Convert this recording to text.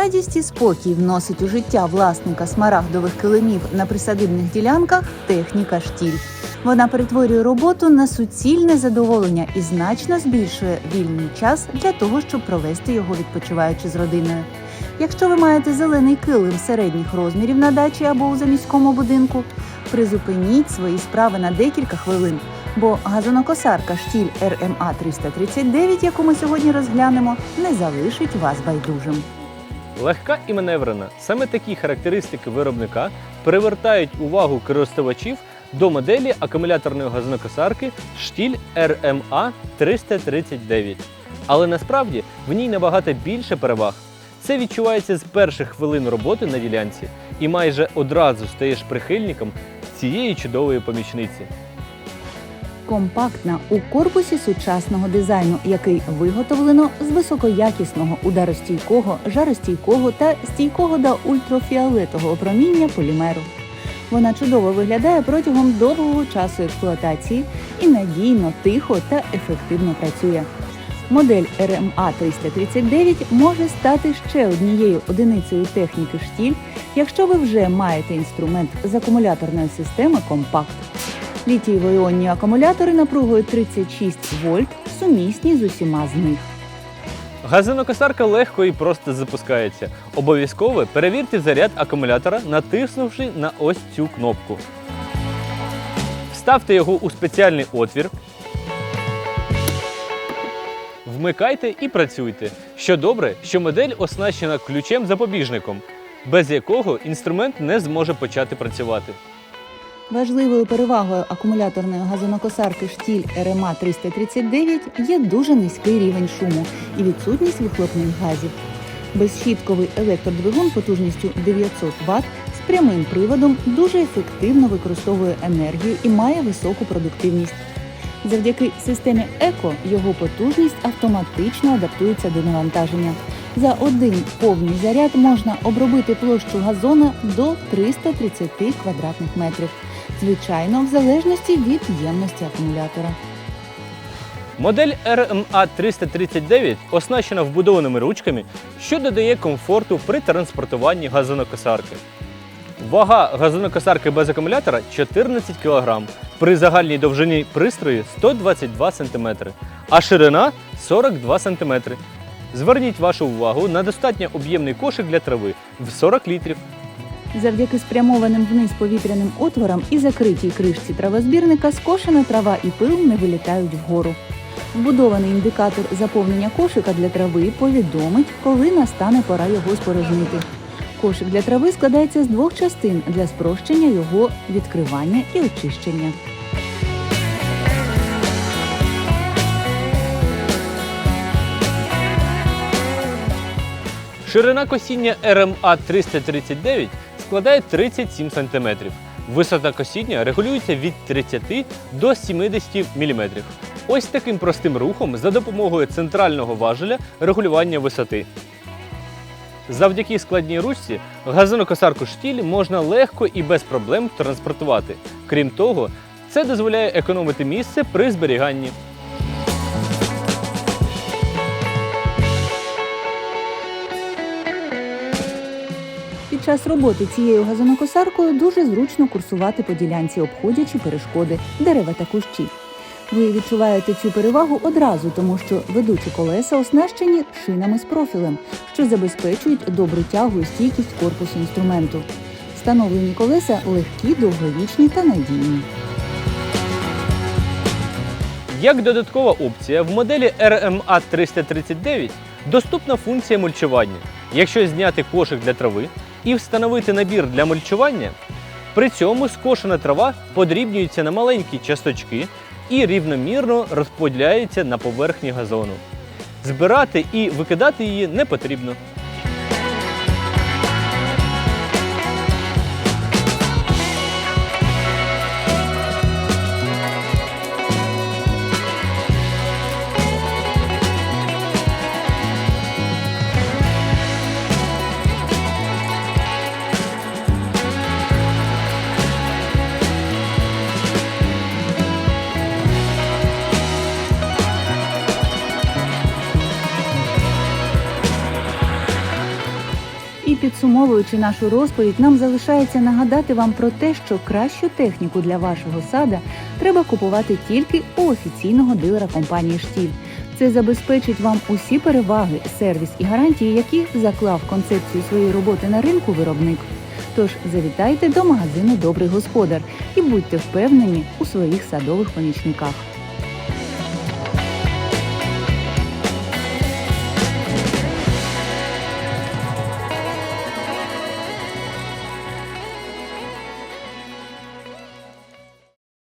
радість і спокій вносить у життя власника смарагдових килимів на присадибних ділянках техніка штіль. Вона перетворює роботу на суцільне задоволення і значно збільшує вільний час для того, щоб провести його відпочиваючи з родиною. Якщо ви маєте зелений килим середніх розмірів на дачі або у заміському будинку, призупиніть свої справи на декілька хвилин, бо газонокосарка штіль РМА 339, яку ми сьогодні розглянемо, не залишить вас байдужим. Легка і маневрена. Саме такі характеристики виробника привертають увагу користувачів до моделі акумуляторної газонокосарки штіль RMA 339. Але насправді в ній набагато більше переваг. Це відчувається з перших хвилин роботи на ділянці і майже одразу стаєш прихильником цієї чудової помічниці. Компактна у корпусі сучасного дизайну, який виготовлено з високоякісного ударостійкого, жаростійкого та стійкого до ультрафіолетового проміння полімеру. Вона чудово виглядає протягом довгого часу експлуатації і надійно, тихо та ефективно працює. Модель RMA 339 може стати ще однією одиницею техніки штіль, якщо ви вже маєте інструмент з акумуляторної системи Компакт. Літієво-іонні акумулятори напругою 36 вольт сумісні з усіма з них. Газонокосарка легко і просто запускається. Обов'язково перевірте заряд акумулятора, натиснувши на ось цю кнопку. Вставте його у спеціальний отвір. Вмикайте і працюйте. Що добре, що модель оснащена ключем запобіжником, без якого інструмент не зможе почати працювати. Важливою перевагою акумуляторної газонокосарки штіль РМА 339 є дуже низький рівень шуму і відсутність вихлопних газів. Безщітковий електродвигун потужністю 900 Вт з прямим приводом дуже ефективно використовує енергію і має високу продуктивність. Завдяки системі ЕКО його потужність автоматично адаптується до навантаження. За один повний заряд можна обробити площу газона до 330 квадратних метрів. Звичайно, в залежності від ємності акумулятора. Модель RMA 339 оснащена вбудованими ручками, що додає комфорту при транспортуванні газонокосарки. Вага газонокосарки без акумулятора 14 кг, при загальній довжині пристрою 122 см, а ширина 42 см. Зверніть вашу увагу на достатньо об'ємний кошик для трави в 40 літрів. Завдяки спрямованим вниз повітряним отворам і закритій кришці травозбірника скошена трава і пил не вилітають вгору. Вбудований індикатор заповнення кошика для трави повідомить, коли настане пора його спорожнити. Кошик для трави складається з двох частин для спрощення його відкривання і очищення. Ширина косіння RMA 339 складає 37 см. Висота косіння регулюється від 30 до 70 мм. Ось таким простим рухом за допомогою центрального важеля регулювання висоти. Завдяки складній ручці газонокосарку штіль можна легко і без проблем транспортувати. Крім того, це дозволяє економити місце при зберіганні. Під час роботи цією газонокосаркою дуже зручно курсувати по ділянці, обходячи перешкоди, дерева та кущі. Ви відчуваєте цю перевагу одразу, тому що ведучі колеса оснащені шинами з профілем, що забезпечують добру тягу і стійкість корпусу інструменту. Встановлені колеса легкі, довговічні та надійні. Як додаткова опція в моделі RMA 339 доступна функція мульчування. Якщо зняти кошик для трави і встановити набір для мульчування, при цьому скошена трава подрібнюється на маленькі часточки і рівномірно розподіляється на поверхні газону. Збирати і викидати її не потрібно. Підсумовуючи нашу розповідь, нам залишається нагадати вам про те, що кращу техніку для вашого сада треба купувати тільки у офіційного дилера компанії Штіль. Це забезпечить вам усі переваги, сервіс і гарантії, які заклав концепцію своєї роботи на ринку виробник. Тож завітайте до магазину Добрий господар і будьте впевнені у своїх садових помічниках.